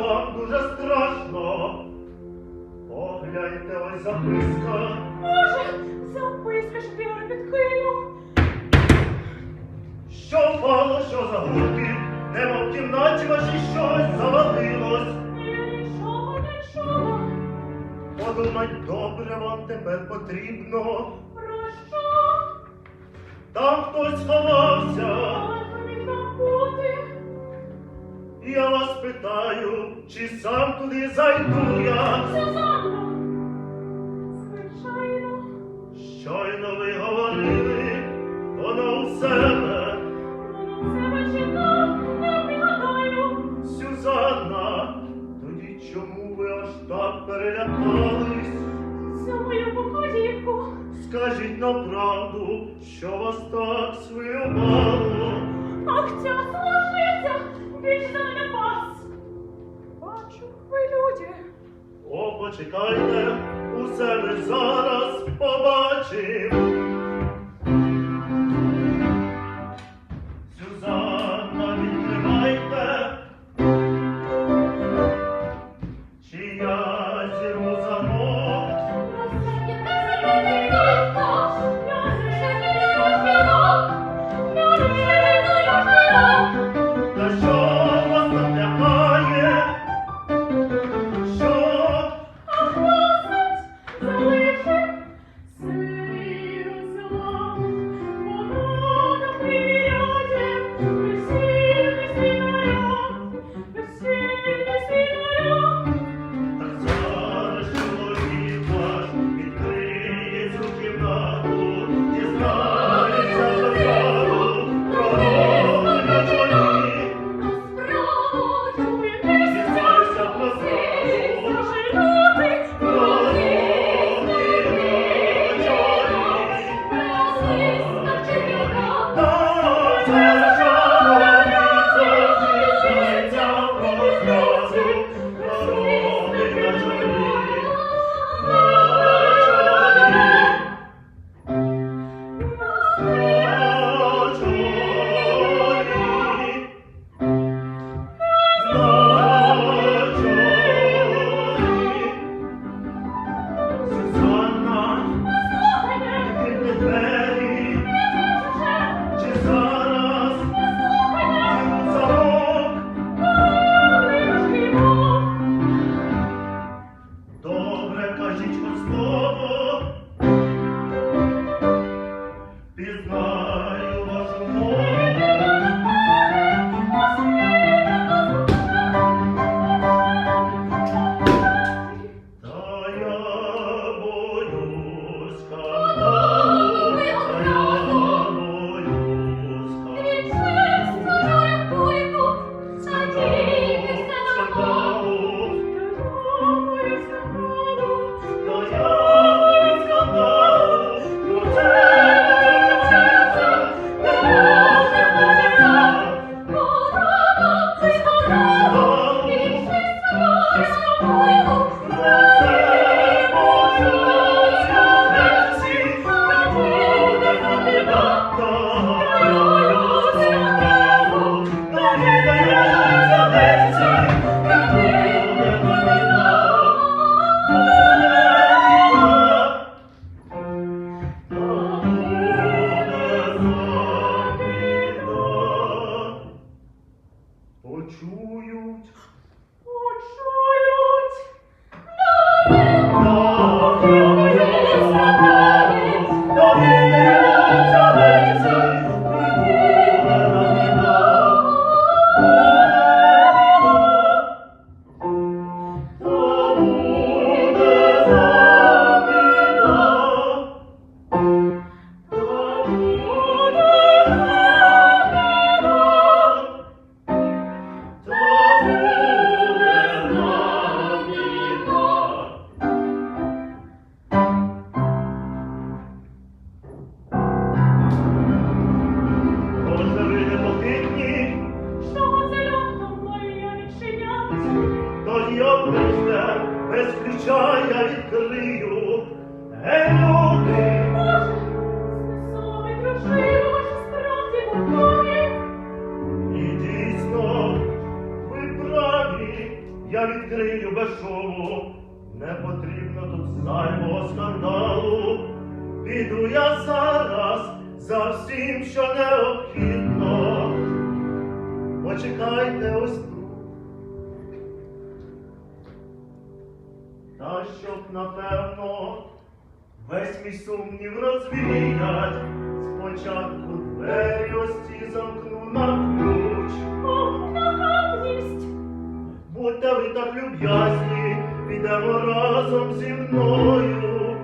вам дуже страшно. Погляньте ось записка. Боже, записка, що я підкину. Що впало, що загубив, нема в кімнаті вашій щось завалилось. Нічого, нічого. Подумать, добре вам тепер потрібно. Про що? Там хтось сховався. Я вас питаю, чи сам туди зайду я? Сюзанна! Звичайно, Щойно ви говорили, воно у себе. воно себе читав, не пригадаю. Сюзанна, тоді чому ви аж так перелякались? Цю мою покоївку. Скажіть нам правду, що вас так почекайте, усе ми зараз побачимо. оча я відкрию, е, люди. Боже, сови, дружину, вашу справді готові. І дійсно, ви праві, я відкрию без шуму. Не потрібно тут зайвого скандалу. Піду я зараз за всім, що необхідно. Почекайте ось. щоб напевно весь мій сумнів розвіять. Спочатку двері ості, замкну на ключ. Ох, нагамність! Будьте ви так люб'язні, підемо разом зі мною.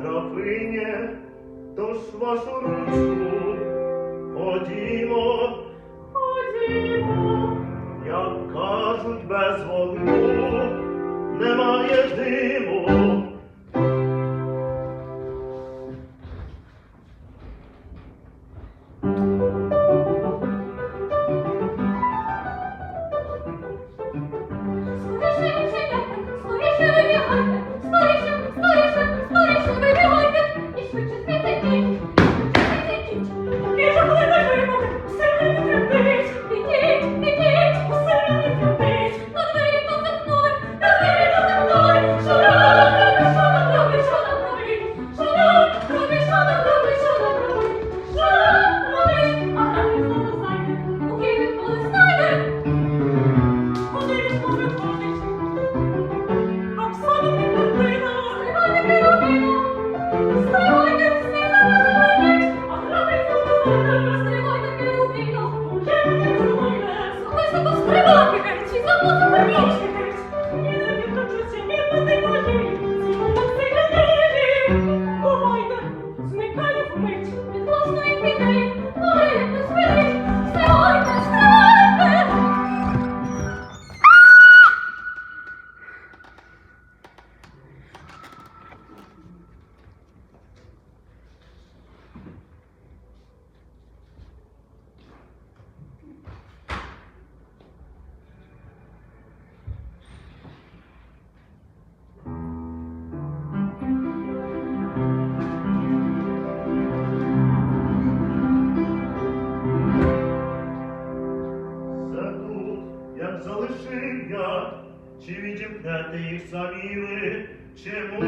Графиня, тож вашу ручку ходімо. Ходімо. Як кажуть без вогню. Nema je dim зникає вмить від власної біди. zamiły, şey, czemu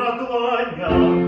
traguaglia